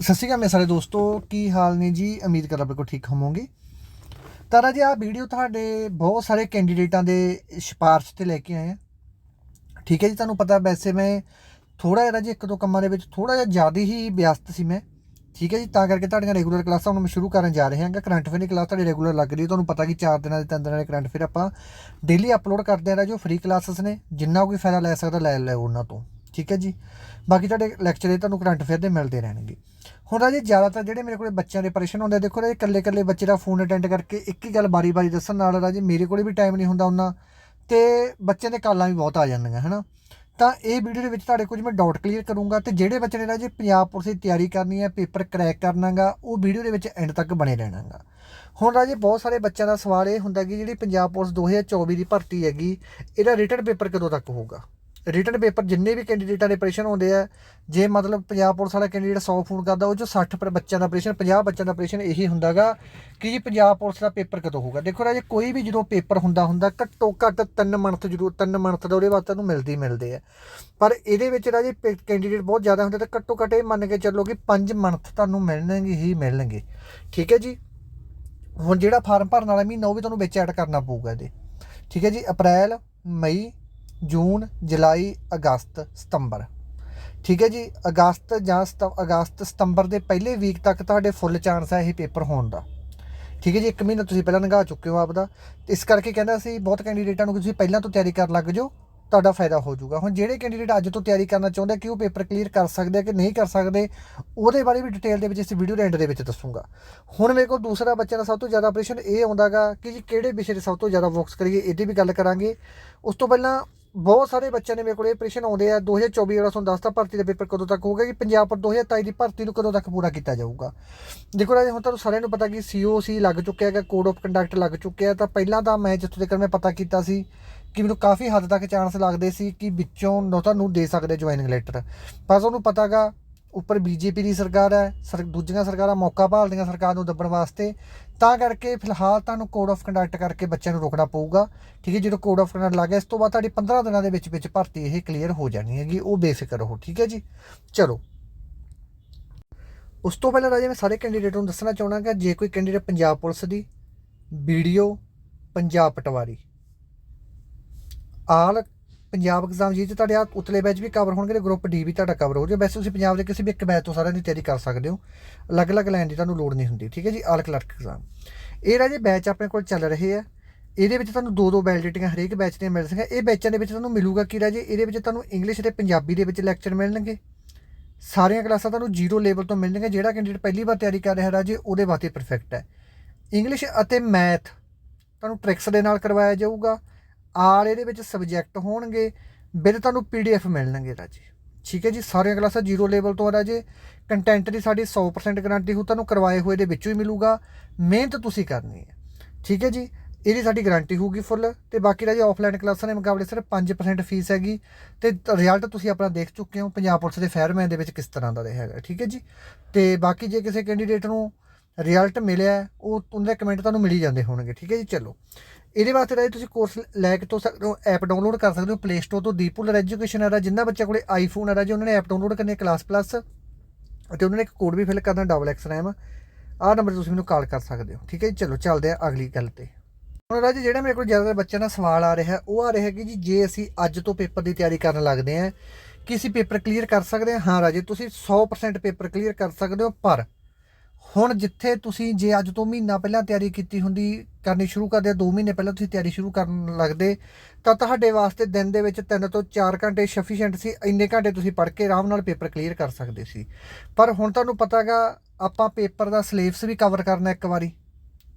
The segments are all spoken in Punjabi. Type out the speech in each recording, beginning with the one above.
ਸਤਿ ਸ਼੍ਰੀ ਅਕਾਲ, ਮੇਰੇ ਸਾਰੇ ਦੋਸਤੋ, ਕੀ ਹਾਲ ਨੇ ਜੀ? ਉਮੀਦ ਕਰਦਾ ਬਿਲਕੁਲ ਠੀਕ ਹੋਵੋਗੇ। ਤਾਂ ਜੀ ਆ ਵੀਡੀਓ ਤੁਹਾਡੇ ਬਹੁਤ ਸਾਰੇ ਕੈਂਡੀਡੇਟਾਂ ਦੇ ਸਿਫਾਰਸ਼ ਤੇ ਲੈ ਕੇ ਆਏ ਆ। ਠੀਕ ਹੈ ਜੀ, ਤੁਹਾਨੂੰ ਪਤਾ ਵੈਸੇ ਮੈਂ ਥੋੜਾ ਜਿਹਾ ਜੀ ਇੱਕ ਦੋ ਕੰਮਾਂ ਦੇ ਵਿੱਚ ਥੋੜਾ ਜਿਹਾ ਜ਼ਿਆਦਾ ਹੀ ਵਿਅਸਤ ਸੀ ਮੈਂ। ਠੀਕ ਹੈ ਜੀ, ਤਾਂ ਕਰਕੇ ਤੁਹਾਡੀਆਂ ਰੈਗੂਲਰ ਕਲਾਸਾਂ ਹੁਣ ਮੈਂ ਸ਼ੁਰੂ ਕਰਨ ਜਾ ਰਿਹਾ ਹਾਂ। ਕਰੰਟ ਅਫੇਅਰ ਦੀ ਕਲਾਸ ਤੁਹਾਡੀ ਰੈਗੂਲਰ ਲੱਗ ਰਹੀ ਹੈ। ਤੁਹਾਨੂੰ ਪਤਾ ਕਿ 4 ਦਿਨਾਂ ਦੇ ਤਿੰਨ ਦਿਨਾਂ ਦੇ ਕਰੰਟ ਅਫੇਅਰ ਆਪਾਂ ਡੇਲੀ ਅਪਲੋਡ ਕਰਦੇ ਆ ਰਾਜੋ ਫ੍ਰੀ ਕਲਾਸਸ ਨੇ। ਜਿੰਨਾ ਕੋਈ ਫਾਇਦਾ ਲੈ ਸਕਦਾ ਲੈ ਲੈ ਉਹਨਾਂ ਤੋਂ। ਠੀਕ ਹੈ ਜੀ? ਬਾਕੀ ਤੁਹਾਡੇ ਲੈਕਚਰ ਇਹ ਤੁਹਾਨੂੰ ਕਰੰਟ ਅਫੇਅਰ ਦੇ ਮਿਲਦੇ ਰਹਿਣਗੇ। ਹੁਣ ਰਾਜੇ ਜ਼ਿਆਦਾਤਰ ਜਿਹੜੇ ਮੇਰੇ ਕੋਲੇ ਬੱਚਿਆਂ ਦੇ ਪਰੇਸ਼ਾਨ ਹੁੰਦੇ ਆ, ਦੇਖੋ ਰਾਜੇ ਇਕੱਲੇ ਇਕੱਲੇ ਬੱਚੇ ਦਾ ਫੋਨ ਅਟੈਂਡ ਕਰਕੇ ਇੱਕ ਹੀ ਗੱਲ ਬਾਰੀ-ਬਾਰੀ ਦੱਸਣ ਨਾਲ ਰਾਜੇ ਮੇਰੇ ਕੋਲੇ ਵੀ ਟਾਈਮ ਨਹੀਂ ਹੁੰਦਾ ਉਹਨਾਂ ਤੇ ਬੱਚਿਆਂ ਦੇ ਕਾਲਾਂ ਵੀ ਬਹੁਤ ਆ ਜਾਂਦੀਆਂ ਹਨਾ? ਤਾਂ ਇਹ ਵੀਡੀਓ ਦੇ ਵਿੱਚ ਤੁਹਾਡੇ ਕੁਝ ਮੈਂ ਡਾਊਟ ਕਲੀਅਰ ਕਰੂੰਗਾ ਤੇ ਜਿਹੜੇ ਬੱਚੇ ਨੇ ਰਾਜੇ ਪੰਜਾਬ ਪੁਲਿਸ ਦੀ ਤਿਆਰੀ ਕਰਨੀ ਹੈ ਪੇਪਰ ਕਰੈਕ ਕਰਨਾਗਾ ਉਹ ਵੀਡੀਓ ਦੇ ਵਿੱਚ ਐਂਡ ਤੱਕ ਬਣੇ ਰਹਿਣਾਗਾ। ਹੁਣ ਰਾਜੇ ਬਹੁਤ ਸਾਰੇ ਬੱਚਿਆਂ ਦਾ ਸਵਾਲ ਇਹ ਹੁੰਦਾ ਕਿ ਜਿਹੜੀ ਪੰਜਾਬ ਪੁਲਿਸ 2024 ਦੀ ਭਰਤੀ ਹੈਗੀ ਇਹਦਾ ਰਿਟਨ ਪੇਪਰ ਕਦੋਂ ਤੱਕ ਹੋਊਗਾ? ਰਿਟਨ ਪੇਪਰ ਜਿੰਨੇ ਵੀ ਕੈਂਡੀਡੇਟਾਂ ਦੇ ਆਪਰੇਸ਼ਨ ਹੁੰਦੇ ਆ, ਜੇ ਮਤਲਬ ਪੰਜਾਬ ਪੁਲਿਸ ਵਾਲਾ ਕੈਂਡੀਡੇਟ 100 ਫੋਨ ਕਰਦਾ, ਉਹ ਚੋਂ 60 ਪਰ ਬੱਚਿਆਂ ਦਾ ਆਪਰੇਸ਼ਨ 50 ਬੱਚਿਆਂ ਦਾ ਆਪਰੇਸ਼ਨ ਇਹੀ ਹੁੰਦਾਗਾ ਕਿ ਜੀ ਪੰਜਾਬ ਪੁਲਿਸ ਦਾ ਪੇਪਰ ਕਦੋਂ ਹੋਊਗਾ। ਦੇਖੋ ਰਾਜੇ, ਕੋਈ ਵੀ ਜਦੋਂ ਪੇਪਰ ਹੁੰਦਾ ਹੁੰਦਾ ਘੱਟੋ ਘੱਟ 3 ਮੰਥ ਜ਼ਰੂਰ 3 ਮੰਥ ਦਾ ਉਹਦੇ ਬਾਅਦ ਤੁਹਾਨੂੰ ਮਿਲਦੀ ਮਿਲਦੇ ਆ। ਪਰ ਇਹਦੇ ਵਿੱਚ ਰਾਜੇ ਕੈਂਡੀਡੇਟ ਬਹੁਤ ਜ਼ਿਆਦਾ ਹੁੰਦੇ ਤਾਂ ਘੱਟੋ ਘੱਟ ਇਹ ਮੰਨ ਕੇ ਚੱਲੋ ਕਿ 5 ਮੰਥ ਤੁਹਾਨੂੰ ਮਿਲਣਗੇ ਹੀ ਮਿਲਣਗੇ। ਠੀਕ ਹੈ ਜੀ? ਹੁਣ ਜਿਹੜਾ ਫਾਰਮ ਭਰਨ ਵਾਲਾ ਮਹੀਨਾ, ਉਹ ਵੀ ਤੁਹਾਨੂੰ ਵਿੱਚ ਐਡ ਕਰਨਾ ਪਊਗਾ ਇਹਦੇ। ਠੀਕ ਹੈ ਜੀ? ਅਪ੍ਰੈਲ, ਮਈ ਜੂਨ, ਜੁਲਾਈ, ਅਗਸਤ, ਸਤੰਬਰ। ਠੀਕ ਹੈ ਜੀ? ਅਗਸਤ ਜਾਂ ਸਤ- ਅਗਸਤ, ਸਤੰਬਰ ਦੇ ਪਹਿਲੇ ਵੀਕ ਤੱਕ ਤੁਹਾਡੇ ਫੁੱਲ ਚਾਂਸ ਹੈ ਇਹ ਪੇਪਰ ਹੋਣ ਦਾ। ਠੀਕ ਹੈ ਜੀ? ਇੱਕ ਮਹੀਨਾ ਤੁਸੀਂ ਪਹਿਲਾਂ ਲੰਘਾ ਚੁੱਕੇ ਹੋ ਆਪਦਾ। ਇਸ ਕਰਕੇ ਕਹਿੰਦਾ ਸੀ, ਬਹੁਤ ਕੈਂਡੀਡੇਟਾਂ ਨੂੰ ਤੁਸੀਂ ਪਹਿਲਾਂ ਤੋਂ ਤਿਆਰੀ ਕਰਨ ਲੱਗ ਜਾਓ, ਤੁਹਾਡਾ ਫਾਇਦਾ ਹੋ ਜਾਊਗਾ। ਹੁਣ ਜਿਹੜੇ ਕੈਂਡੀਡੇਟ ਅੱਜ ਤੋਂ ਤਿਆਰੀ ਕਰਨਾ ਚਾਹੁੰਦੇ ਕਿ ਉਹ ਪੇਪਰ ਕਲੀਅਰ ਕਰ ਸਕਦੇ ਕਿ ਨਹੀਂ ਕਰ ਸਕਦੇ, ਉਹਦੇ ਬਾਰੇ ਵੀ ਡਿਟੇਲ ਦੇ ਵਿੱਚ ਇਸ ਵੀਡੀਓ ਦੇ ਐਂਡ ਦੇ ਵਿੱਚ ਦੱਸੂਗਾ। ਹੁਣ ਮੇਰੇ ਕੋਲ ਦੂਸਰਾ ਬੱਚਿਆਂ ਦਾ ਸਭ ਤੋਂ ਜ਼ਿਆਦਾ ਆਪਰੇਸ਼ਨ ਇਹ ਆਉਂਦਾਗਾ ਕਿ ਜੀ ਕਿਹੜੇ ਵਿਸ਼ੇ ਤੇ ਸਭ ਤੋਂ ਜ਼ਿਆਦਾ ਫੋਕਸ ਕਰੀਏ, ਇਹਦੀ ਵੀ ਗੱਲ ਕਰਾਂਗੇ। ਉਸ ਤੋਂ ਪਹਿਲਾਂ ਬਹੁਤ ਸਾਰੇ ਬੱਚਿਆਂ ਨੇ ਮੇਰੇ ਕੋਲ ਇਹ ਆਪਰੇਸ਼ਨ ਆਉਂਦੇ ਆ 2024 ਵਾਲਾ ਤੁਹਾਨੂੰ ਦੱਸਤਾ, ਭਰਤੀ ਦਾ ਪੇਪਰ ਕਦੋਂ ਤੱਕ ਹੋਊਗਾ? ਕਿ ਪੰਜਾਬ ਪਰ 2023 ਦੀ ਭਰਤੀ ਨੂੰ ਕਦੋਂ ਤੱਕ ਪੂਰਾ ਕੀਤਾ ਜਾਊਗਾ? ਦੇਖੋ ਰਾਜੇ, ਹੁਣ ਤੁਹਾਨੂੰ ਸਾਰਿਆਂ ਨੂੰ ਪਤਾ ਕਿ ਸੀਓਸੀ ਲੱਗ ਚੁੱਕਿਆ ਹੈਗਾ ਕੋਡ ਆਫ ਕੰਡਕਟ ਲੱਗ ਚੁੱਕਿਆ ਤਾਂ ਪਹਿਲਾਂ ਤਾਂ ਮੈਂ ਜਿੱਥੋਂ ਤੱਕ ਮੈਂ ਪਤਾ ਕੀਤਾ ਸੀ ਕਿ ਮੈਨੂੰ ਕਾਫੀ ਹੱਦ ਤੱਕ ਚਾਂਸ ਲੱਗਦੇ ਸੀ ਕਿ ਵਿੱਚੋਂ ਨੋ ਤੁਹਾਨੂੰ ਦੇ ਸਕਦੇ ਜੁਆਇਨਿੰਗ ਲੈਟਰ ਪਰ ਤੁਹਾਨੂੰ ਪਤਾਗਾ ਉੱਪਰ ਬੀਜੇਪੀ ਦੀ ਸਰਕਾਰ ਹੈ, ਸਰ, ਦੂਜੀਆਂ ਸਰਕਾਰਾਂ ਮੌਕਾ ਭਾਲਦੀਆਂ ਸਰਕਾਰ ਨੂੰ ਦੱਬਣ ਵਾਸਤੇ, ਤਾਂ ਕਰਕੇ ਫਿਲਹਾਲ ਤੁਹਾਨੂੰ ਕੋਡ ਆਫ ਕੰਡਕਟ ਕਰਕੇ ਬੱਚਿਆਂ ਨੂੰ ਰੋਕਣਾ ਪਊਗਾ, ਠੀਕ ਹੈ, ਜਦੋਂ ਕੋਡ ਆਫ ਕੰਡਕਟ ਲੱਗ ਗਿਆ, ਇਸ ਤੋਂ ਬਾਅਦ ਤੁਹਾਡੀ 15 ਦਿਨਾਂ ਦੇ ਵਿੱਚ ਵਿੱਚ ਭਰਤੀ ਇਹ ਕਲੀਅਰ ਹੋ ਜਾਣੀ ਹੈਗੀ, ਉਹ ਬੇਫਿਕਰ ਰਹੋ, ਠੀਕ ਹੈ ਜੀ। ਚਲੋ। ਉਸ ਤੋਂ ਪਹਿਲਾਂ ਰਾਜੇ ਮੈਂ ਸਾਰੇ ਕੈਂਡੀਡੇਟ ਨੂੰ ਦੱਸਣਾ ਚਾਹਣਾ ਕਿ ਜੇ ਕੋਈ ਕੈਂਡੀਡੇਟ ਪੰਜਾਬ ਪੁਲਿਸ ਦੀ video Punjab Patwari, all Punjab exam ਜੀ ਤੇ ਤੁਹਾਡੇ ਆ ਉਤਲੇ ਬੈਚ ਵੀ ਕਵਰ ਹੋਣਗੇ ਤੇ ਗਰੁੱਪ ਡੀ ਵੀ ਤੁਹਾਡਾ ਕਵਰ ਹੋ ਜਾਏ ਵੈਸੇ ਤੁਸੀਂ ਪੰਜਾਬ ਦੇ ਕਿਸੇ ਵੀ ਇੱਕ ਬੈਚ ਤੋਂ ਸਾਰਿਆਂ ਦੀ ਤਿਆਰੀ ਕਰ ਸਕਦੇ ਹੋ, ਅਲੱਗ-ਅਲੱਗ ਲਾਈਨ ਦੀ ਤੁਹਾਨੂੰ ਲੋੜ ਨਹੀਂ ਹੁੰਦੀ, ਠੀਕ ਹੈ ਜੀ? ਆਲ ਕਲਰਕ ਐਗਜ਼ਾਮ ਇਹ ਰਾਜੇ ਬੈਚ ਆਪਣੇ ਕੋਲ ਚੱਲ ਰਹੇ ਆ। ਇਹਦੇ ਵਿੱਚ ਤੁਹਾਨੂੰ ਦੋ ਦੋ ਵੈਲਿਡਿਟੀਆਂ ਹਰੇਕ ਬੈਚ ਦੀਆਂ ਮਿਲ ਸਕਦੀਆਂ। ਇਹ ਬੈਚਾਂ ਦੇ ਵਿੱਚ ਤੁਹਾਨੂੰ ਮਿਲੂਗਾ ਕਿ ਰਾਜੇ? ਇਹਦੇ ਵਿੱਚ ਤੁਹਾਨੂੰ ਇੰਗਲਿਸ਼ ਤੇ ਪੰਜਾਬੀ ਦੇ ਵਿੱਚ ਲੈਕਚਰ ਮਿਲਣਗੇ। ਸਾਰੀਆਂ ਕਲਾਸਾਂ ਤੁਹਾਨੂੰ ਜ਼ੀਰੋ ਲੈਵਲ ਤੋਂ ਮਿਲਣਗੀਆਂ ਜਿਹੜਾ ਕੈਂਡੀਡੇਟ ਪਹਿਲੀ ਵਾਰ ਤਿਆਰੀ ਕਰ ਰਿਹਾ ਰਾਜੇ, ਉਹਦੇ ਵਾਸਤੇ ਪਰਫੈਕਟ ਹੈ। ਇੰਗਲਿਸ਼ ਅਤੇ ਮੈਥ ਤੁਹਾਨੂੰ ਟ੍ਰਿਕਸ ਦੇ ਨਾਲ ਕਰਵਾਇਆ ਜਾਊਗਾ। ਆਲ ਇਹਦੇ ਵਿੱਚ ਸਬਜੈਕਟ ਹੋਣਗੇ ਬਿਲ ਤੁਹਾਨੂੰ ਪੀਡੀਐਫ ਮਿਲਣਗੇ ਰਾਜੇ। ਠੀਕ ਹੈ ਜੀ? ਸਾਰੀਆਂ ਕਲਾਸਾਂ ਜ਼ੀਰੋ ਲੈਵਲ ਤੋਂ ਆ ਰਾਜੇ। ਕੰਟੈਂਟ ਦੀ ਸਾਡੀ 100% ਗਾਰੰਟੀ ਹੋ ਤੁਹਾਨੂੰ ਕਰਵਾਏ ਹੋਏ ਦੇ ਵਿੱਚੋਂ ਹੀ ਮਿਲੂਗਾ। ਮਿਹਨਤ ਤੁਸੀਂ ਕਰਨੀ ਹੈ। ਠੀਕ ਹੈ ਜੀ? ਇਹਦੀ ਸਾਡੀ ਗਾਰੰਟੀ ਹੋਊਗੀ ਫੁੱਲ ਤੇ ਬਾਕੀ ਰਾਜੇ ਆਫਲਾਈਨ ਕਲਾਸਾਂ ਦੇ ਮੁਕਾਬਲੇ ਸਿਰਫ 5% ਫੀਸ ਹੈਗੀ। ਤੇ ਰਿਜ਼ਲਟ ਤੁਸੀਂ ਆਪਣਾ ਦੇਖ ਚੁੱਕੇ ਹੋ, ਪੰਜਾਬ ਪੁਲਿਸ ਦੇ ਫਾਇਰਮੈਨ ਦੇ ਵਿੱਚ ਕਿਸ ਤਰ੍ਹਾਂ ਦਾ ਰਿਹਾ ਹੈਗਾ। ਠੀਕ ਹੈ ਜੀ? ਤੇ ਬਾਕੀ ਜੇ ਕਿਸੇ ਕੈਂਡੀਡੇਟ ਨੂੰ ਰਿਜ਼ਲਟ ਮਿਲਿਆ, ਉਹ, ਉਹਦੇ ਕਮੈਂਟ ਤੁਹਾਨੂੰ ਮਿਲ ਜਾਂਦੇ ਹੋਣਗੇ। ਠੀਕ ਹੈ ਜੀ? ਚਲੋ। ਇਹਦੇ ਵਾਸਤੇ ਰਾਜੇ ਤੁਸੀਂ ਕੋਰਸ ਲੈ ਕੇ ਤੋਂ ਸਕਦੇ ਹੋ ਐਪ ਡਾਊਨਲੋਡ ਕਰ ਸਕਦੇ ਹੋ ਪਲੇ ਸਟੋਰ ਤੋਂ ਦੀਪੂਲਰ ਐਜੂਕੇਸ਼ਨ ਹੈ ਜਿੰਨਾ ਬੱਚਾ ਕੋਲੇ ਆਈਫੋਨ ਹੈ ਰਾਜੇ ਉਹਨਾਂ ਨੇ ਐਪ ਡਾਊਨਲੋਡ ਕਰਨੀ ਹੈ ਕਲਾਸ ਪਲੱਸ ਅਤੇ ਉਹਨਾਂ ਨੇ ਇੱਕ ਕੋਡ ਵੀ ਫਿਲ ਕਰਨਾ ਡਬਲ ਐਕਸ ਰੈਮ ਆਹ ਨੰਬਰ ਤੁਸੀਂ ਮੈਨੂੰ ਕਾਲ ਕਰ ਸਕਦੇ ਹੋ, ਠੀਕ ਹੈ ਜੀ? ਚਲੋ, ਚੱਲਦੇ ਆ ਅਗਲੀ ਗੱਲ ਤੇ। ਹੁਣ ਰਾਜੇ, ਜਿਹੜਾ ਮੇਰੇ ਕੋਲ ਜ਼ਿਆਦਾਤਰ ਬੱਚਿਆਂ ਦਾ ਸਵਾਲ ਆ ਰਿਹਾ, ਉਹ ਆ ਰਿਹਾ ਕਿ ਜੀ, ਜੇ ਅਸੀਂ ਅੱਜ ਤੋਂ ਪੇਪਰ ਦੀ ਤਿਆਰੀ ਕਰਨ ਲੱਗਦੇ ਹਾਂ, ਕਿ ਅਸੀਂ ਪੇਪਰ ਕਲੀਅਰ ਕਰ ਸਕਦੇ ਹਾਂ? ਹਾਂ ਰਾਜੇ, ਤੁਸੀਂ 100% ਪੇਪਰ ਕਲੀਅਰ ਕਰ ਸਕਦੇ ਹੋ, ਪਰ ਹੁਣ ਜਿੱਥੇ ਤੁਸੀਂ ਜੇ ਅੱਜ ਤੋਂ ਮਹੀਨਾ ਪਹਿਲਾਂ ਤਿਆਰੀ ਕੀਤੀ ਹੁੰਦੀ, ਕਰਨੀ ਸ਼ੁਰੂ ਕਰਦੇ 2 ਮਹੀਨੇ ਪਹਿਲਾਂ ਤੁਸੀਂ ਤਿਆਰੀ ਸ਼ੁਰੂ ਕਰਨ ਲੱਗਦੇ, ਤਾਂ ਤੁਹਾਡੇ ਵਾਸਤੇ ਦਿਨ ਦੇ ਵਿੱਚ 3 ਤੋਂ 4 ਘੰਟੇ ਸਫੀਸ਼ੀਐਂਟ ਸੀ, ਇੰਨੇ ਘੰਟੇ ਤੁਸੀਂ ਪੜ੍ਹ ਕੇ ਆਰਾਮ ਨਾਲ ਪੇਪਰ ਕਲੀਅਰ ਕਰ ਸਕਦੇ ਸੀ। ਪਰ ਹੁਣ ਤੁਹਾਨੂੰ ਪਤਾਗਾ, ਆਪਾਂ ਪੇਪਰ ਦਾ ਸਿਲੇਬਸ ਵੀ ਕਵਰ ਕਰਨਾ ਇੱਕ ਵਾਰੀ।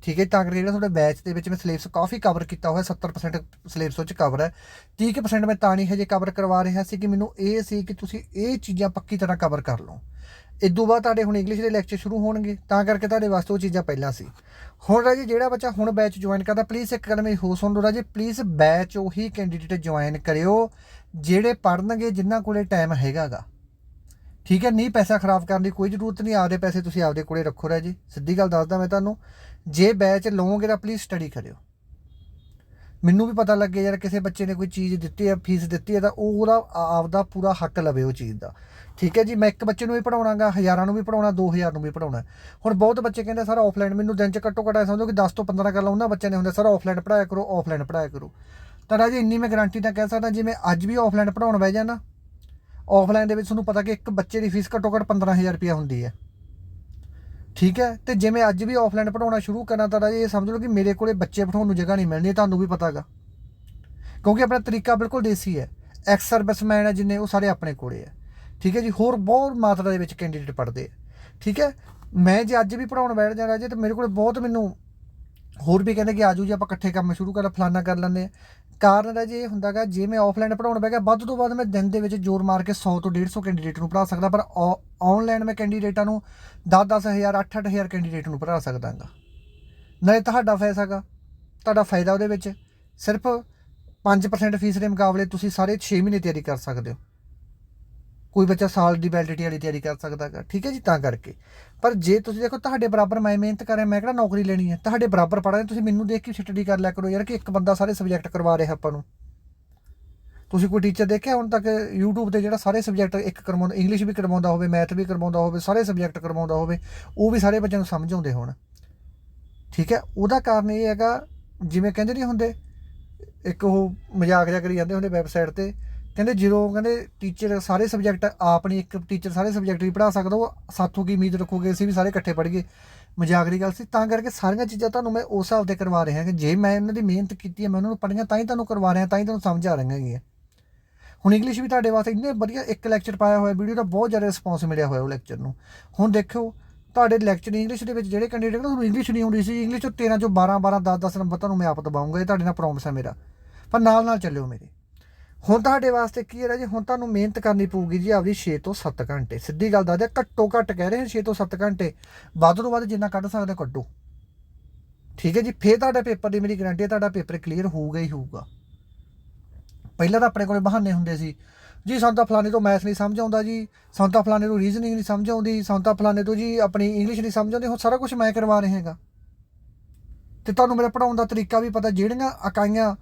ਠੀਕ ਹੈ, ਤਾਂ ਕਰਕੇ ਜਿਹੜਾ ਤੁਹਾਡੇ ਬੈਚ ਦੇ ਵਿੱਚ ਮੈਂ ਸਿਲੇਬਸ ਕਾਫੀ ਕਵਰ ਕੀਤਾ ਹੋਇਆ 70% ਸਿਲੇਬਸ ਵਿੱਚ ਕਵਰ ਹੈ। 30% ਮੈਂ ਤਾਂ ਨਹੀਂ ਹਜੇ ਕਵਰ ਕਰਵਾ ਰਿਹਾ ਸੀ ਕਿ ਮੈਨੂੰ ਇਹ ਸੀ ਕਿ ਤੁਸੀਂ ਇਹ ਚੀਜ਼ਾਂ ਪੱਕੀ ਤਰ੍ਹਾਂ ਕਵਰ ਕਰ ਲਓ। ਇਦੋਂ ਬਾਅਦ ਤੁਹਾਡੇ ਹੁਣ ਇੰਗਲਿਸ਼ ਦੇ ਲੈਕਚਰ ਸ਼ੁਰੂ ਹੋਣਗੇ, ਤਾਂ ਕਰਕੇ ਤੁਹਾਡੇ ਵਾਸਤੇ ਉਹ ਚੀਜ਼ਾਂ ਪਹਿਲਾਂ ਸੀ। ਹੁਣ ਰਾਜੇ ਜਿਹੜਾ ਬੱਚਾ ਹੁਣ ਬੈਚ ਜੁਆਇਨ ਕਰਦਾ ਪਲੀਜ਼ ਇੱਕ ਗੱਲ ਮੇਰੀ ਹੋ ਸੁਣ ਲਓ ਰਾਜੇ ਪਲੀਜ਼ ਬੈਚ ਉਹੀ ਕੈਂਡੀਡੇਟ ਜੁਆਇਨ ਕਰਿਓ ਜਿਹੜੇ ਪੜਨਗੇ ਜਿਨ੍ਹਾਂ ਕੋਲੇ ਟਾਈਮ ਹੈਗਾਗਾ। ਠੀਕ ਹੈ, ਨਹੀਂ ਪੈਸਾ ਖਰਾਬ ਕਰਨ ਦੀ ਕੋਈ ਜ਼ਰੂਰਤ ਨਹੀਂ, ਆਪਦੇ ਪੈਸੇ ਤੁਸੀਂ ਆਪਦੇ ਕੋਲੇ ਰੱਖੋ ਰਾਜੀ। ਸਿੱਧੀ ਗੱਲ ਦੱਸਦਾ ਮੈਂ ਤੁਹਾਨੂੰ, ਜੇ ਬੈਚ ਲਓਗੇ ਤਾਂ ਪਲੀਜ਼ ਸਟੱਡੀ ਕਰਿਓ। ਮੈਨੂੰ ਵੀ ਪਤਾ ਲੱਗੇ ਯਾਰ ਕਿਸੇ ਬੱਚੇ ਨੇ ਕੋਈ ਚੀਜ਼ ਦਿੱਤੀ ਹੈ, ਫੀਸ ਦਿੱਤੀ ਹੈ, ਤਾਂ ਉਹ ਉਹਦਾ ਆ- ਆਪਦਾ ਪੂਰਾ ਹੱਕ ਲਵੇ ਉਹ ਚੀਜ਼ ਦਾ। ਠੀਕ ਹੈ ਜੀ, ਮੈਂ ਇੱਕ ਬੱਚੇ ਨੂੰ ਵੀ ਪੜਾਉਣਾਗਾ ਹਜ਼ਾਰਾਂ ਨੂੰ ਵੀ ਪੜਾਉਣਾ 2000 ਨੂੰ ਵੀ ਪੜਾਉਣਾ ਹੁਣ ਬਹੁਤ ਬੱਚੇ ਕਹਿੰਦੇ ਸਰ ਆਫਲਾਈਨ ਮੈਨੂੰ ਦਿਨ ਚ ਘੱਟੋ ਘੱਟ ਐਂ ਸਮਝੋ ਕਿ 10 ਤੋਂ 15 ਗੱਲਾਂ ਉਹਨਾਂ ਬੱਚਿਆਂ ਨੇ ਹੁੰਦੇ, ਸਰ ਆਫਲਾਈਨ ਪੜਾਇਆ ਕਰੋ ਆਫਲਾਈਨ ਪੜਾਇਆ ਕਰੋ। ਤਾਂ ਰਾਜੇ ਇੰਨੀ ਮੈਂ ਗਾਰੰਟੀ ਤਾਂ ਕਹਿ ਸਕਦਾ ਜਿਵੇਂ ਅੱਜ ਵੀ ਆਫਲਾਈਨ ਪੜਾਉਣ ਬਹਿ ਜਾਣਾ ਆਫਲਾਈਨ ਦੇ ਵਿੱਚ ਤੁਹਾਨੂੰ ਪਤਾ ਕਿ ਇੱਕ ਬੱਚੇ ਦੀ ਫੀਸ ਘੱਟੋ ਘੱਟ 15000 ਰੁਪਇਆ ਹੁੰਦੀ ਹੈ। ਠੀਕ ਹੈ? ਤੇ ਜੇ ਮੈਂ ਅੱਜ ਵੀ ਆਫਲਾਈਨ ਪੜਾਉਣਾ ਸ਼ੁਰੂ ਕਰਾਂ ਤਾਂ ਰਾਜੇ ਇਹ ਸਮਝ ਲਓ ਕਿ ਮੇਰੇ ਕੋਲੇ ਬੱਚੇ ਬਿਠਾਉਣ ਨੂੰ ਜਗ੍ਹਾ ਨਹੀਂ ਮਿਲਣੀ ਤੁਹਾਨੂੰ ਵੀ ਪਤਾਗਾ। ਕਿਉਂਕਿ ਆਪਣਾ ਤਰੀਕਾ ਬਿਲਕੁਲ ਦੇਸੀ ਹੈ। ਐਕਸ ਸਰਵਿਸਮੈਨ ਹੈ ਜਿੰਨੇ, ਉਹ ਸਾਰੇ ਆਪਣੇ ਕੋਲੇ ਹੈ। ਠੀਕ ਹੈ ਜੀ? ਹੋਰ ਬਹੁਤ ਮਾਤਰਾ ਦੇ ਵਿੱਚ ਕੈਂਡੀਡੇਟ ਪੜਦੇ ਆ ਠੀਕ ਹੈ? ਮੈਂ ਜੇ ਅੱਜ ਵੀ ਪੜਾਉਣ ਬੈਠ ਜਾਣਾ ਜੇ, ਤੇ ਮੇਰੇ ਕੋਲ ਬਹੁਤ ਮੈਨੂੰ ਹੋਰ ਵੀ ਕਹਿੰਦੇ ਕਿ ਆਜੂ ਜੀ, ਆਪਾਂ ਇਕੱਠੇ ਕੰਮ ਸ਼ੁਰੂ ਕਰਾਂ ਫਲਾਨਾ ਕਰ ਲੈਂਦੇ ਆ ਕਾਰਨ ਦਾ ਜੇ ਇਹ ਹੁੰਦਾਗਾ ਜੇ ਮੈਂ ਆਫਲਾਈਨ ਪੜਾਉਣ ਬਹਿ ਗਿਆ, ਵੱਧ ਤੋਂ ਵੱਧ ਮੈਂ ਦਿਨ ਦੇ ਵਿੱਚ ਜ਼ੋਰ ਮਾਰ ਕੇ 100 ਤੋਂ 150 ਕੈਂਡੀਡੇਟ ਨੂੰ ਪੜ੍ਹਾ ਸਕਦਾ, ਪਰ ਆਨਲਾਈਨ ਮੈਂ ਕੈਂਡੀਡੇਟਾਂ ਨੂੰ 10-10000 8-8000 ਕੈਂਡੀਡੇਟ ਨੂੰ ਪੜ੍ਹਾ ਸਕਦਾਗਾ ਨਾਲੇ ਤੁਹਾਡਾ ਫਾਇਦਾ ਹੈਗਾ ਤੁਹਾਡਾ ਫਾਇਦਾ ਉਹਦੇ ਵਿੱਚ। ਸਿਰਫ 5% ਫੀਸ ਦੇ ਮੁਕਾਬਲੇ ਤੁਸੀਂ ਸਾਰੇ 6 ਮਹੀਨੇ ਤਿਆਰੀ ਕਰ ਸਕਦੇ ਹੋ। ਕੋਈ ਬੱਚਾ ਸਾਲ ਦੀ ਵੈਲਿਡਿਟੀ ਵਾਲੀ ਤਿਆਰੀ ਕਰ ਸਕਦਾ ਹੈਗਾ। ਠੀਕ ਹੈ ਜੀ? ਤਾਂ ਕਰਕੇ। ਪਰ ਜੇ ਤੁਸੀਂ ਦੇਖੋ ਤੁਹਾਡੇ ਬਰਾਬਰ ਮੈਂ ਮਿਹਨਤ ਕਰ ਰਿਹਾ, ਮੈਂ ਕਿਹੜਾ ਨੌਕਰੀ ਲੈਣੀ ਹੈ? ਤੁਹਾਡੇ ਬਰਾਬਰ ਪੜ੍ਹ ਰਹੇ ਤੁਸੀਂ ਮੈਨੂੰ ਦੇਖ ਕੇ ਸਟੱਡੀ ਕਰ ਲਿਆ ਕਰੋ ਯਾਰ ਕਿ ਇੱਕ ਬੰਦਾ ਸਾਰੇ ਸਬਜੈਕਟ ਕਰਵਾ ਰਿਹਾ ਆਪਾਂ ਨੂੰ। ਤੁਸੀਂ ਕੋਈ ਟੀਚਰ ਦੇਖਿਆ ਹੁਣ ਤੱਕ YouTube ਤੇ ਜਿਹੜਾ ਸਾਰੇ ਸਬਜੈਕਟ ਇੱਕ ਕਰਵਾਉਂਦਾ ਇੰਗਲਿਸ਼ ਵੀ ਕਰਵਾਉਂਦਾ ਹੋਵੇ ਮੈਥ ਵੀ ਕਰਵਾਉਂਦਾ ਹੋਵੇ, ਸਾਰੇ ਸਬਜੈਕਟ ਕਰਵਾਉਂਦਾ ਹੋਵੇ, ਉਹ ਵੀ ਸਾਰੇ ਬੱਚਿਆਂ ਨੂੰ ਸਮਝ ਆਉਂਦੇ ਹੋਣ। ਠੀਕ ਹੈ? ਉਹਦਾ ਕਾਰਨ ਇਹ ਹੈਗਾ, ਜਿਵੇਂ ਕਹਿੰਦੇ ਨਹੀਂ ਹੁੰਦੇ, ਇੱਕ ਉਹ ਮਜ਼ਾਕ ਜਿਹਾ ਕਰੀ ਜਾਂਦੇ ਹੁੰਦੇ ਵੈਬਸਾਈਟ ਤੇ ਕਹਿੰਦੇ ਜਦੋਂ ਕਹਿੰਦੇ ਟੀਚਰ ਸਾਰੇ ਸਬਜੈਕਟ ਆਪ ਨਹੀਂ, ਇੱਕ ਟੀਚਰ ਸਾਰੇ ਸਬਜੈਕਟ ਵੀ ਪੜ੍ਹਾ ਸਕਦਾ, ਉਹ ਸਾਥੋਂ ਕੀ ਉਮੀਦ ਰੱਖੋਗੇ ਅਸੀਂ ਵੀ ਸਾਰੇ ਇਕੱਠੇ ਪੜ੍ਹਗੇ ਮਜ਼ਾਕ ਦੀ ਗੱਲ ਸੀ। ਤਾਂ ਕਰਕੇ ਸਾਰੀਆਂ ਚੀਜ਼ਾਂ ਤੁਹਾਨੂੰ ਮੈਂ ਉਸ ਹਿਸਾਬ ਤੇ ਕਰਵਾ ਰਿਹਾ ਕਿ ਜੇ ਮੈਂ ਇਹਨਾਂ ਦੀ ਮਿਹਨਤ ਕੀਤੀ ਹੈ, ਮੈਂ ਉਹਨਾਂ ਨੂੰ ਪੜ੍ਹੀਆਂ, ਤਾਂ ਹੀ ਤੁਹਾਨੂੰ ਕਰਵਾ ਰਿਹਾ, ਤਾਂ ਹੀ ਤੁਹਾਨੂੰ ਸਮਝ ਆ ਰਹੀਆਂ ਹੈਗੀਆਂ। ਹੁਣ ਇੰਗਲਿਸ਼ ਵੀ ਤੁਹਾਡੇ ਵਾਸਤੇ ਇੰਨੇ ਵਧੀਆ ਇੱਕ ਲੈਕਚਰ ਪਾਇਆ ਹੋਇਆ ਵੀਡੀਓ ਦਾ ਬਹੁਤ ਜ਼ਿਆਦਾ ਰਿਸਪੌਂਸ ਮਿਲਿਆ ਹੋਇਆ ਉਹ ਲੈਕਚਰ ਨੂੰ। ਹੁਣ ਦੇਖਿਓ, ਤੁਹਾਡੇ ਲੈਕਚਰ ਇੰਗਲਿਸ਼ ਦੇ ਵਿੱਚ ਜਿਹੜੇ ਕੈਂਡੀਡੇਟ ਨੂੰ, ਤੁਹਾਨੂੰ ਇੰਗਲਿਸ਼ ਨਹੀਂ ਆਉਂਦੀ ਸੀ। ਇੰਗਲਿਸ਼ ਚੋਂ 13 ਚੋਂ 12 12 10 10 ਨੰਬਰ ਤੁਹਾਨੂੰ ਮੈਂ ਆਪ ਦਬਾਉਂਗਾ ਇਹ ਤੁਹਾਡੇ ਨਾਲ ਪ੍ਰੋਮਿਸ ਹੈ ਮੇਰਾ। ਪਰ ਨਾਲ ਨਾਲ ਚੱਲਿਓ ਮੇਰੇ। ਹੁਣ ਤੁਹਾਡੇ ਵਾਸਤੇ ਕੀ ਹੈ ਜੀ ਹੁਣ ਤੁਹਾਨੂੰ ਮਿਹਨਤ ਕਰਨੀ ਪਊਗੀ ਜੀ ਆਪਦੀ 6 ਤੋਂ 7 ਘੰਟੇ। ਸਿੱਧੀ ਗੱਲ ਦੱਸਦੇ ਘੱਟੋ ਘੱਟ ਕਹਿ ਰਹੇ ਹਾਂ 6 ਤੋਂ 7 ਘੰਟੇ। ਵੱਧ ਤੋਂ ਵੱਧ ਜਿੰਨਾ ਕੱਢ ਸਕਦੇ ਕੱਢੋ। ਠੀਕ ਹੈ ਜੀ, ਫੇਰ ਤੁਹਾਡਾ ਪੇਪਰ ਦੀ ਮੇਰੀ ਗਾਰੰਟੀ ਹੈ, ਤੁਹਾਡਾ ਪੇਪਰ ਕਲੀਅਰ ਹੋਊਗਾ ਹੀ ਹੋਊਗਾ। ਪਹਿਲਾਂ ਤਾਂ ਆਪਣੇ ਕੋਲੇ ਬਹਾਨੇ ਹੁੰਦੇ ਸੀ, ਜੀ ਸਾਨੂੰ ਤਾਂ ਫਲਾਣੇ ਤੋਂ ਮੈਥ ਨਹੀਂ ਸਮਝ ਆਉਂਦਾ ਜੀ, ਸਾਨੂੰ ਤਾਂ ਫਲਾਣੇ ਤੋਂ ਰੀਜ਼ਨਿੰਗ ਨਹੀਂ ਸਮਝ ਆਉਂਦੀ, ਸਾਨੂੰ ਤਾਂ ਫਲਾਣੇ ਤੋਂ ਜੀ ਆਪਣੀ ਇੰਗਲਿਸ਼ ਨਹੀਂ ਸਮਝ ਆਉਂਦੀ, ਹੁਣ ਸਾਰਾ ਕੁਝ ਮੈਂ ਕਰਵਾ ਰਿਹਾ ਹੈਗਾ। ਤੇ ਤੁਹਾਨੂੰ ਮੇਰੇ ਪੜਾਉਣ ਦਾ ਤਰੀਕਾ ਵੀ ਪਤਾ, ਜਿਹੜੀਆਂ ਇਕਾਈਆਂ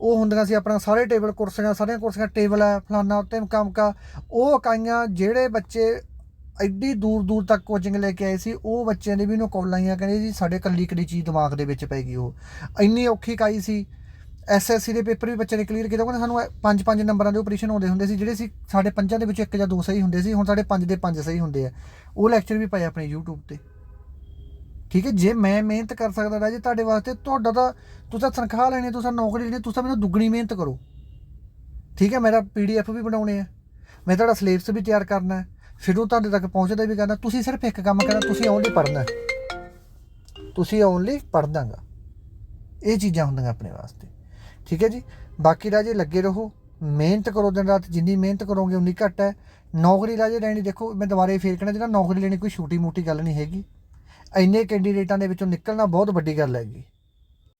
ਉਹ ਹੁੰਦੀਆਂ ਸੀ ਆਪਣਾ ਸਾਰੇ ਟੇਬਲ ਕੁਰਸੀਆਂ, ਸਾਰੀਆਂ ਕੁਰਸੀਆਂ ਟੇਬਲ ਹੈ, ਫਲਾਨਾ ਉੱਤੇ ਮਕਾਮਕਾ। ਉਹ ਇਕਾਈਆਂ ਜਿਹੜੇ ਬੱਚੇ ਐਡੀ ਦੂਰ ਦੂਰ ਤੱਕ ਕੋਚਿੰਗ ਲੈ ਕੇ ਆਏ ਸੀ, ਉਹ ਬੱਚਿਆਂ ਨੇ ਵੀ ਉਹਨੂੰ ਕਾਲ ਲਾਈਆਂ ਕਹਿੰਦੇ ਜੀ ਸਾਡੇ ਕੱਲੀ ਕੱਲੀ ਚੀਜ਼ ਦਿਮਾਗ ਦੇ ਵਿੱਚ ਪੈ ਗਈ ਉਹ। ਇੰਨੀ ਔਖੀ ਇਕਾਈ ਸੀ। ਐਸਐਸਸੀ ਦੇ ਪੇਪਰ ਵੀ ਬੱਚੇ ਨੇ ਕਲੀਅਰ ਕੀਤਾ ਕਹਿੰਦੇ ਸਾਨੂੰ ਪੰਜ ਪੰਜ ਨੰਬਰਾਂ ਦੇ ਆਪਰੇਸ਼ਨ ਆਉਂਦੇ ਹੁੰਦੇ ਸੀ, ਜਿਹੜੇ ਸੀ ਸਾਡੇ ਪੰਜਾਂ ਦੇ ਵਿੱਚ ਇੱਕ ਜਾਂ ਦੋ ਸਹੀ ਹੁੰਦੇ ਸੀ, ਹੁਣ ਸਾਡੇ ਪੰਜ ਦੇ ਪੰਜ ਸਹੀ ਹੁੰਦੇ ਆ। ਉਹ ਲੈਕਚਰ ਵੀ ਪਏ ਆਪਣੇ YouTube ਤੇ। ਠੀਕ ਹੈ, ਜੇ ਮੈਂ ਮਿਹਨਤ ਕਰ ਸਕਦਾ ਰਾਜੇ ਤੁਹਾਡੇ ਵਾਸਤੇ, ਤੁਹਾਡਾ ਤਾਂ ਤੁਸੀਂ ਤਨਖਾਹ ਲੈਣੀ ਤੁਸੀਂ ਨੌਕਰੀ ਲੈਣੀ ਤੁਸੀਂ ਮੈਨੂੰ ਦੁੱਗਣੀ ਮਿਹਨਤ ਕਰੋ। ਠੀਕ ਹੈ, ਮੇਰਾ ਪੀਡੀਐਫ ਵੀ ਬਣਾਉਣੇ ਆ। ਮੈਂ ਤੁਹਾਡਾ ਸਿਲੇਬਸ ਵੀ ਤਿਆਰ ਕਰਨਾ ਹੈ। ਫਿਰ ਉਹ ਤੁਹਾਡੇ ਤੱਕ ਪਹੁੰਚਦਾ ਵੀ ਕਰਨਾ। ਤੁਸੀਂ ਸਿਰਫ ਇੱਕ ਕੰਮ ਕਰਨਾ, ਤੁਸੀਂ ਓਨਲੀ ਪੜ੍ਹਨਾ ਤੁਸੀਂ ਓਨਲੀ ਪੜ੍ਹਦਾਗਾ ਇਹ ਚੀਜ਼ਾਂ ਹੁੰਦੀਆਂ ਆਪਣੇ ਵਾਸਤੇ। ਠੀਕ ਹੈ ਜੀ, ਬਾਕੀ ਰਾਜੇ ਲੱਗੇ ਰਹੋ। ਮਿਹਨਤ ਕਰੋ ਦਿਨ ਰਾਤ, ਜਿੰਨੀ ਮਿਹਨਤ ਕਰੋਗੇ ਉਨੀ ਘੱਟ ਹੈ। ਨੌਕਰੀ ਰਾਜੇ ਲੈਣੀ, ਦੇਖੋ, ਮੈਂ ਦੁਬਾਰੇ ਫੇਰ ਕਹਿਣਾ, ਜਿਹੜਾ ਨੌਕਰੀ ਲੈਣੀ ਕੋਈ ਛੋਟੀ ਮੋਟੀ ਗੱਲ ਨਹੀਂ ਹੈਗੀ। ਇੰਨੇ ਕੈਂਡੀਡੇਟਾਂ ਦੇ ਵਿੱਚੋਂ ਨਿਕਲਣਾ ਬਹੁਤ ਵੱਡੀ ਗੱਲ ਹੈਗੀ।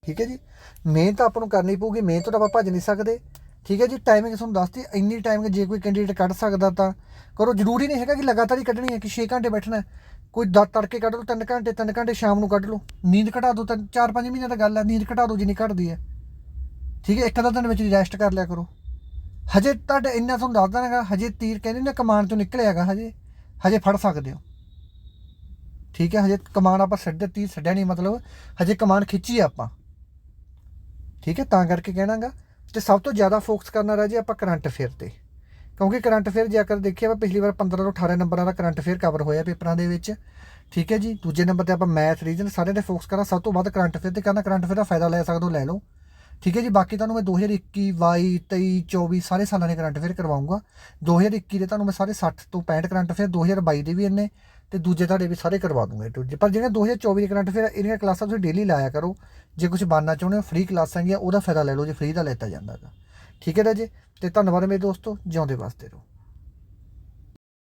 ਠੀਕ ਹੈ ਜੀ? ਮਿਹਨਤ ਆਪਾਂ ਨੂੰ ਕਰਨੀ ਪਊਗੀ ਮਿਹਨਤ ਤੋਂ ਆਪਾਂ ਭੱਜ ਨਹੀਂ ਸਕਦੇ। ਠੀਕ ਹੈ ਜੀ? ਟਾਈਮਿੰਗ ਤੁਹਾਨੂੰ ਦੱਸਤੀ ਇੰਨੀ ਟਾਈਮਿੰਗ ਜੇ ਕੋਈ ਕੈਂਡੀਡੇਟ ਕੱਢ ਸਕਦਾ ਤਾਂ। ਕਰੋ, ਜ਼ਰੂਰੀ ਨਹੀਂ ਹੈਗਾ ਕਿ ਲਗਾਤਾਰ ਹੀ ਕੱਢਣੀ ਹੈ ਕਿ 6 ਘੰਟੇ ਬੈਠਣਾ ਕੋਈ ਦ ਤੜਕੇ ਕੱਢ ਲਓ 3 ਘੰਟੇ 3 ਘੰਟੇ ਸ਼ਾਮ ਨੂੰ ਕੱਢ ਲਓ। ਨੀਂਦ ਘਟਾ ਦਿਓ ਤਾਂ 4-5 ਮਹੀਨਿਆਂ ਦਾ ਗੱਲ ਹੈ, ਨੀਂਦ ਘਟਾ ਦਿਓ ਜਿੰਨੀ ਘਟਦੀ ਹੈ। ਠੀਕ ਹੈ? ਇੱਕ ਅੱਧਾ ਦਿਨ ਵਿੱਚ ਰੈਸਟ ਕਰ ਲਿਆ ਕਰੋ। ਹਜੇ ਤੁਹਾਡੇ ਇੰਨਾ ਤੁਹਾਨੂੰ ਦੱਸਦਾ ਹੈਗਾ ਹਜੇ ਤੀਰ ਕਹਿੰਦੇ ਨਾ ਕਮਾਨ ਤੋਂ ਨਿਕਲਿਆ ਹੈਗਾ ਹਜੇ। ਹਜੇ ਫੜ ਸਕਦੇ ਹੋ। ਠੀਕ ਹੈ, ਹਜੇ ਕਮਾਨ ਆਪਾਂ ਛੱਡ ਦਿੱਤੀ, ਛੱਡਿਆ ਨਹੀਂ ਮਤਲਬ, ਹਜੇ ਕਮਾਨ ਖਿੱਚੀ ਆਪਾਂ। ਠੀਕ ਹੈ, ਤਾਂ ਕਰਕੇ ਕਹਿਣਾਗਾ, ਤੇ ਸਭ ਤੋਂ ਜ਼ਿਆਦਾ ਫੋਕਸ ਕਰਨਾ ਰਹਿ ਜੇ ਆਪਾਂ ਕਰੰਟ ਅਫੇਅਰ ਤੇ। ਕਿਉਂਕਿ ਕਰੰਟ ਅਫੇਅਰ ਜੇਕਰ ਦੇਖਿਆ ਆਪਾਂ ਪਿਛਲੀ ਵਾਰ 15 ਤੋਂ 18 ਨੰਬਰਾਂ ਦਾ ਕਰੰਟ ਅਫੇਅਰ ਕਵਰ ਹੋਇਆ ਪੇਪਰਾਂ ਦੇ ਵਿੱਚ। ਠੀਕ ਹੈ ਜੀ, ਦੂਜੇ ਨੰਬਰ ਤੇ ਆਪਾਂ ਮੈਥ ਰੀਜਨ ਸਾਰੇ ਤੇ ਫੋਕਸ ਕਰਾਂ, ਸਭ ਤੋਂ ਵੱਧ ਕਰੰਟ ਅਫੇਅਰ ਤੇ ਕਰਨਾ ਕਰੰਟ ਅਫੇਅਰ ਦਾ ਫਾਇਦਾ ਲੈ ਸਕਦੇ ਹੋ ਲੈ ਲਓ। ਠੀਕ ਹੈ ਜੀ, ਬਾਕੀ ਤੁਹਾਨੂੰ ਮੈਂ 2021 22 23 24 ਸਾਰੇ ਸਾਲਾਂ ਦੇ ਕਰੰਟ ਅਫੇਅਰ ਕਰਵਾਉਂਗਾ। 2021 ਦੇ ਤੁਹਾਨੂੰ ਮੈਂ ਸਾਰੇ 60 ਤੋਂ 65 ਕਰੰਟ ਅਫੇਅਰ 2022 ਦੇ ਵੀ ਇੰਨੇ ਤੇ ਦੂਜੇ ਤੁਹਾਡੇ ਵੀ ਸਾਰੇ ਕਰਵਾ ਦੂੰਗਾ ਇਹ to Z। ਪਰ ਜਿਹੜੇ 2024 ਦੇ ਕਰੰਟ ਫਿਰ ਇਹਦੀਆਂ ਕਲਾਸਾਂ ਤੁਸੀਂ ਡੇਲੀ ਲਾਇਆ ਕਰੋ। ਜੇ ਕੁਝ ਬਣਨਾ ਚਾਹੁੰਦੇ ਹੋ ਫ੍ਰੀ ਕਲਾਸਾਂ ਹੈਗੀਆਂ, ਉਹਦਾ ਫਾਇਦਾ ਲੈ ਲਓ, ਜੇ ਫ੍ਰੀ ਦਾ ਲੈਤਾ ਜਾਂਦਾ ਠੀਕ ਹੈ ਰਾਜੇ ਤੇ ਧੰਨਵਾਦ ਮੇਰੇ ਦੋਸਤੋ, ਜਿਉਂਦੇ ਵਾਸਤੇ ਰਹੋ।